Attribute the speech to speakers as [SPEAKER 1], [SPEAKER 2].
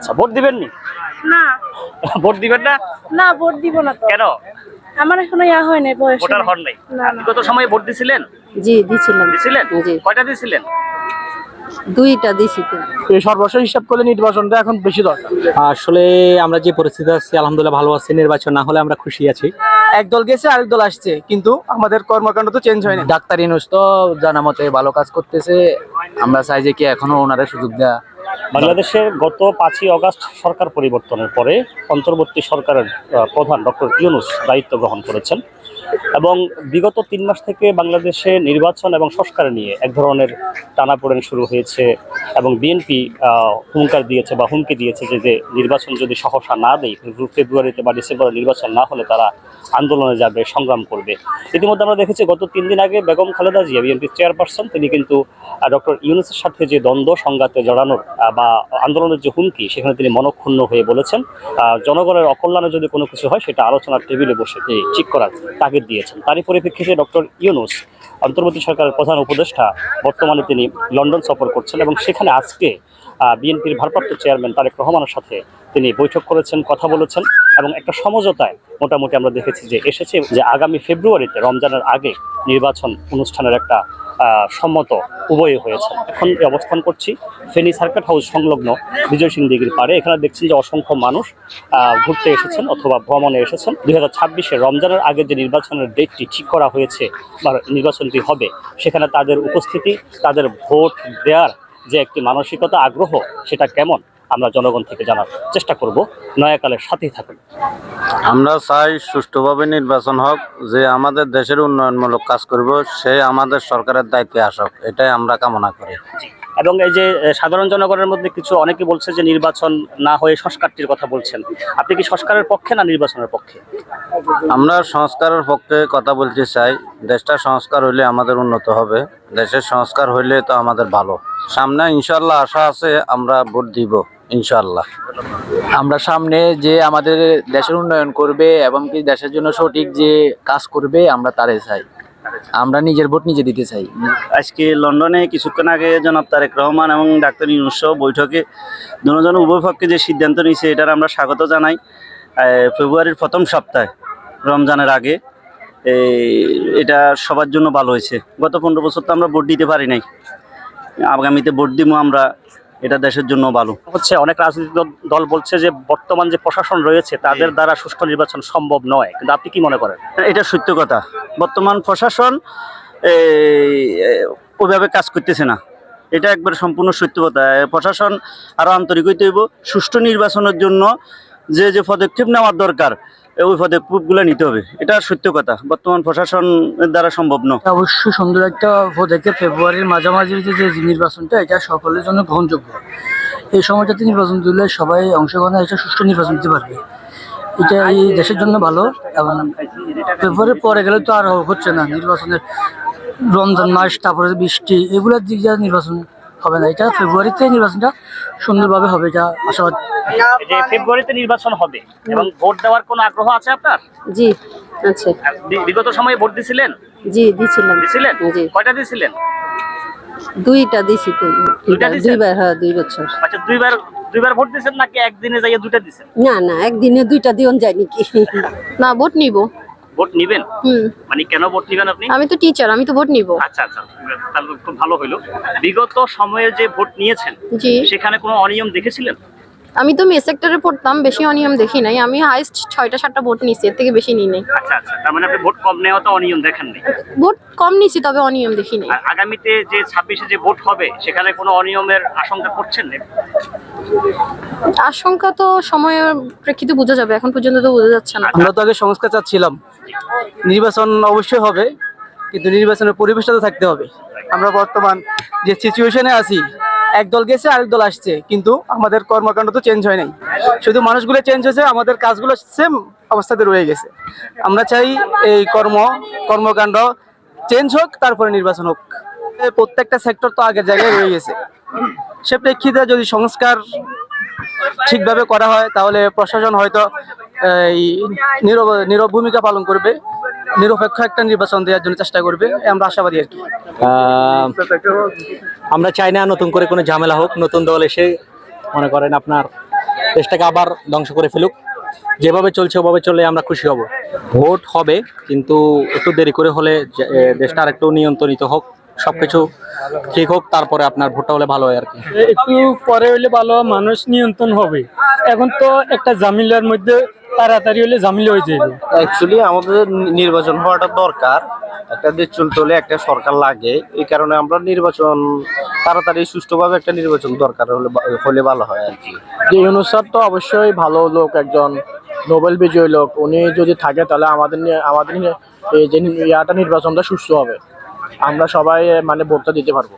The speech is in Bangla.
[SPEAKER 1] আচ্ছা ভোট দিবেন নি।
[SPEAKER 2] না
[SPEAKER 1] ভোট দিবেন না?
[SPEAKER 2] না ভোট দিব না তো।
[SPEAKER 1] কেন?
[SPEAKER 2] আমার এখনও ইয়া হয় নাই বয়স
[SPEAKER 1] ভোটার হন নাই। বিগত সময়ে ভোট দিছিলেন?
[SPEAKER 3] জি দিছিলাম।
[SPEAKER 1] দিছিলেন?
[SPEAKER 3] জি।
[SPEAKER 1] কয়টা দিছিলেন?
[SPEAKER 3] দুইটা দিছি
[SPEAKER 4] এই সর্বশেষ হিসাব করলে নির্বাচনটা এখন বেশি দরকার।
[SPEAKER 5] আসলে আমরা যে পরিস্থিতি আছি আলহামদুলিল্লাহ ভালো আছি নির্বাচন না হলে আমরা খুশি আছি।
[SPEAKER 4] এক দল গেছে আরেক দল আসছে কিন্তু আমাদের কর্মকাণ্ড তো চেঞ্জ হয়নি।
[SPEAKER 6] ডাক্তার ইনুস তো জানা মতে ভালো কাজ করতেছে। আমরা চাই যে কি এখনও ওনারা সুযোগ দেওয়া
[SPEAKER 1] বাংলাদেশের গত পাঁচই অগাস্ট সরকার পরিবর্তনের পরে অন্তর্বর্তী সরকারের প্রধান ডক্টর ইউনুস দায়িত্ব গ্রহণ করেছেন। এবং বিগত তিন মাস থেকে বাংলাদেশে নির্বাচন এবং সংস্কার নিয়ে এক ধরনের টানাপোড়েন শুরু হয়েছে এবং বিএনপি হুঙ্কার দিয়েছে বা হুমকি দিয়েছে যে যে নির্বাচন যদি সহসা না দেয় ফেব্রুয়ারিতে বা ডিসেম্বরে নির্বাচন না হলে তারা আন্দোলনে যাবে, সংগ্রাম করবে। ইতিমধ্যে আমরা দেখেছি গত তিন দিন আগে বেগম খালেদা জিয়া বিএনপির চেয়ারপারসন তিনি কিন্তু ডক্টর ইউনুসের সাথে যে দ্বন্দ্ব, সংঘাতে জড়ানোর বা আন্দোলনের যে হুমকি, সেখানে তিনি মনক্ষুণ্ণ হয়ে বলেছেন। জনগণের অকল্যাণে যদি কোনো কিছু হয়, সেটা আলোচনার টেবিলে বসে ঠিক করার তাগিদ দিয়েছেন। তারই পরিপ্রেক্ষিতে ডক্টর ইউনুস, অন্তর্বর্তী সরকারের প্রধান উপদেষ্টা, বর্তমানে তিনি লন্ডন সফর করছেন এবং সেখানে আজকে বিএনপির ভারপ্রাপ্ত চেয়ারম্যান তারেক রহমানের সাথে তিনি বৈঠক করেছেন, কথা বলেছেন এবং একটা সমঝোতায় মোটামুটি আমরা দেখেছি যে এসেছে যে আগামী ফেব্রুয়ারিতে, রমজানের আগে নির্বাচন অনুষ্ঠানের একটা সম্মত উভয় হয়েছে এখন অবস্থান করছি ফেনী সার্কিট হাউস সংলগ্ন বিজয় সিং দিঘির পাড়ে। এখানে দেখছেন যে অসংখ্য মানুষ ঘুরতে এসেছেন অথবা ভ্রমণে এসেছেন। দুই হাজার ছাব্বিশে রমজানের আগে যে নির্বাচনের ডেটটি ঠিক করা হয়েছে বা নির্বাচনটি হবে, সেখানে তাদের উপস্থিতি, তাদের ভোট দেওয়ার যে একটি মানসিকতা, আগ্রহ, সেটা কেমন? আমরা জনগণ থেকে জানার চেষ্টা করব। নয়াকালের সাথেই থাকুন।
[SPEAKER 7] আমরা চাই সুষ্ঠুভাবে নির্বাচন হোক যে আমাদের দেশের উন্নয়নমূলক কাজ করব সে আমাদের সরকারের দায়িত্বে আসক। এটাই আমরা কামনা করি।
[SPEAKER 1] এবং এই যে সাধারণ জনগণের মধ্যে কিছু অনেকে বলছে যে নির্বাচন না হয়ে সংস্কারটির কথা বলছেন। আপনি কি সংস্কারের পক্ষে না নির্বাচনের পক্ষে?
[SPEAKER 7] আমরা সংস্কারের পক্ষে কথা বলতে চাই। দেশটা সংস্কার হইলে আমাদের উন্নত হবে। দেশের সংস্কার হইলে তো আমাদের ভালো। সামনে ইনশাল্লাহ আশা আছে আমরা ভোট দিব। ইনশাল্লাহ
[SPEAKER 6] আমরা সামনে যে আমাদের দেশের উন্নয়ন করবে এবং কি দেশের জন্য সঠিক যে কাজ করবে, আমরা তারে চাই। আমরা নিজের ভোট নিজে দিতে চাই।
[SPEAKER 8] আজকে লন্ডনে কিছুক্ষণ আগে জনাব তারেক রহমান এবং ডাক্তার ইউনুস বৈঠকে দুজন উভয় পক্ষে যে সিদ্ধান্ত নিয়েছে, এটার আমরা স্বাগত জানাই। ফেব্রুয়ারির প্রথম সপ্তাহে, রমজানের আগে। এটা সবার জন্য ভালো হয়েছে। গত পনেরো বছর তো আমরা ভোট দিতে পারি নাই। আগামীতে ভোট দিব আমরা। এটা দেশের জন্য ভালো।
[SPEAKER 1] হচ্ছে অনেক রাজনৈতিক দল- বলছে যে বর্তমান যে প্রশাসন রয়েছে তাদের দ্বারা সুষ্ঠু নির্বাচন সম্ভব নয়। কিন্তু আপনি কি মনে করেন?
[SPEAKER 8] এটা সত্য কথা। বর্তমান প্রশাসন ওইভাবে কাজ করতেছে না। এটা একবার সম্পূর্ণ সত্য কথা। প্রশাসন আরও আন্তরিক হইতে হইব সুষ্ঠু নির্বাচনের জন্য যে যে পদক্ষেপ নেওয়ার দরকার ওই পদক্ষেপগুলো নিতে হবে। এটা সত্য কথা। বর্তমান প্রশাসনের দ্বারা সম্ভব নয়।
[SPEAKER 4] অবশ্যই সুন্দর একটা পদক্ষেপ। ফেব্রুয়ারির মাঝামাঝি যে যে নির্বাচনটা, এটা সকলের জন্য গ্রহণযোগ্য। এই সময়টাতে নির্বাচন দিলে সবাই অংশগ্রহণ এটা সুষ্ঠু নির্বাচন দিতে পারবে। এটা এই দেশের জন্য ভালো এবং ফেব্রুয়ারির পরে গেলে তো আর হচ্ছে না। নির্বাচনের রমজান মাস, তারপরে বৃষ্টি, এগুলোর দিক দিয়ে নির্বাচন হবে না। এটা ফেব্রুয়ারিতে নির্বাচনটা সুন্দরভাবে হবে, এটা আশাবাদ।
[SPEAKER 1] যে ফেব্রুয়ারিতে নির্বাচন হবে এবং ভোট দেওয়ার কোনো আগ্রহ আছে আপনার?
[SPEAKER 3] জি আছে।
[SPEAKER 1] বিগত সময়ে ভোট দিছিলেন?
[SPEAKER 3] জি দিছিলাম।
[SPEAKER 1] দিছিলেন?
[SPEAKER 3] জি।
[SPEAKER 1] কয়টা দিছিলেন?
[SPEAKER 3] দুইটা দিছি তো? দুইবার হ্যাঁ দুই বছর।
[SPEAKER 1] আচ্ছা দুইবার দুইবার ভোট দিছেন নাকি একদিনে যাইয়ে দুইটা দিছেন?
[SPEAKER 3] না না একদিনে দুইটা দিন যায় নাকি?
[SPEAKER 9] না ভোট নিব।
[SPEAKER 1] ভোট নিবেন?
[SPEAKER 9] হুম।
[SPEAKER 1] মানে কেন ভোট নিবেন আপনি?
[SPEAKER 9] আমি তো টিচার আমি তো ভোট নিব।
[SPEAKER 1] আচ্ছা আচ্ছা তাহলে খুব ভালো হইল। বিগত সময়ে যে ভোট নিয়েছেন
[SPEAKER 9] জি।
[SPEAKER 1] সেখানে কোনো অনিয়ম দেখেছিলেন?
[SPEAKER 9] আমি তো মে সেক্টরে পড়তাম বেশি অনিয়ম দেখি নাই। আমি হাইস্ট ছয়টা সাতটা ভোট নিছি এর থেকে বেশি নিই নাই।
[SPEAKER 1] আচ্ছা আচ্ছা তার মানে আপনি ভোট কম নেওয়া তো অনিয়ম দেখেন নাই।
[SPEAKER 9] ভোট কম নিছি তবে অনিয়ম দেখি নাই।
[SPEAKER 1] আর আগামীতে যে ছাব্বিশে যে ভোট হবে সেখানে কোনো অনিয়মের আশঙ্কা করছেন না
[SPEAKER 9] আশঙ্কা তো সময়ের প্রেক্ষিতে বোঝা যাবে এখন পর্যন্ত তো বোঝা যাচ্ছে না।
[SPEAKER 4] আমরা তো আগে সংস্কার চাচ্ছিলাম। নির্বাচন অবশ্যই হবে কিন্তু নির্বাচনের পরিবেশটা তো থাকতে হবে। আমরা বর্তমান যে সিচুয়েশনে আছি এক দল গেছে, আরেক দল আসছে। কিন্তু আমাদের কর্মকাণ্ড তো চেঞ্জ হয় নাই। শুধু মানুষগুলো চেঞ্জ হয়েছে, আমাদের কাজগুলো সেম অবস্থাতে রয়ে গেছে। আমরা চাই এই কর্ম, কর্মকাণ্ড চেঞ্জ হোক, তারপরে নির্বাচন হোক। প্রত্যেকটা সেক্টর তো আগের জায়গায় রয়ে গেছে। সে প্রেক্ষিতে যদি সংস্কার ঠিকভাবে করা হয়, তাহলে প্রশাসন হয়তো এই নীরব নীরব ভূমিকা পালন করবে। নিরপেক্ষ একটা নির্বাচন দেওয়ার জন্য চেষ্টা করবে আমরা আশাবাদী আর কি।
[SPEAKER 5] আমরা চাই না নতুন করে কোনো ঝামেলা হোক নতুন দল এসে মনে করেন আপনার দেশটাকে আবার ধ্বংস করে ফেলুক। যেভাবে চলছে ওভাবে চলে আমরা খুশি হব। ভোট হবে কিন্তু একটু দেরি করে হলে দেশটা আরেকটু নিয়ন্ত্রিত হোক সবকিছু ঠিক হোক তারপরে আপনার ভোটটা হলে ভালো হয় আর কি।
[SPEAKER 10] একটু পরে হলে ভালো মানুষ নিয়ন্ত্রণ হবে। এখন তো একটা জামিলার মধ্যে তাড়াতাড়ি হলে জামিলা হয়ে যাবে
[SPEAKER 11] অ্যাকচুয়ালি আমাদের নির্বাচন হওয়াটা দরকার। একটা দেশ চলতে হলে একটা সরকার লাগে। এই কারণে আমরা নির্বাচন তাড়াতাড়ি সুষ্ঠুভাবে একটা নির্বাচন দরকার হলে হলে ভালো হয় আর কি।
[SPEAKER 12] যে স্যার তো অবশ্যই ভালো লোক একজন নোবেল বিজয়ী লোক। উনি যদি থাকে তাহলে আমাদের নিয়ে- আমাদের নিয়ে এই যে ইয়াটা নির্বাচনটা সুস্থ হবে। আমরা সবাই মানে ভোটটা দিতে পারব।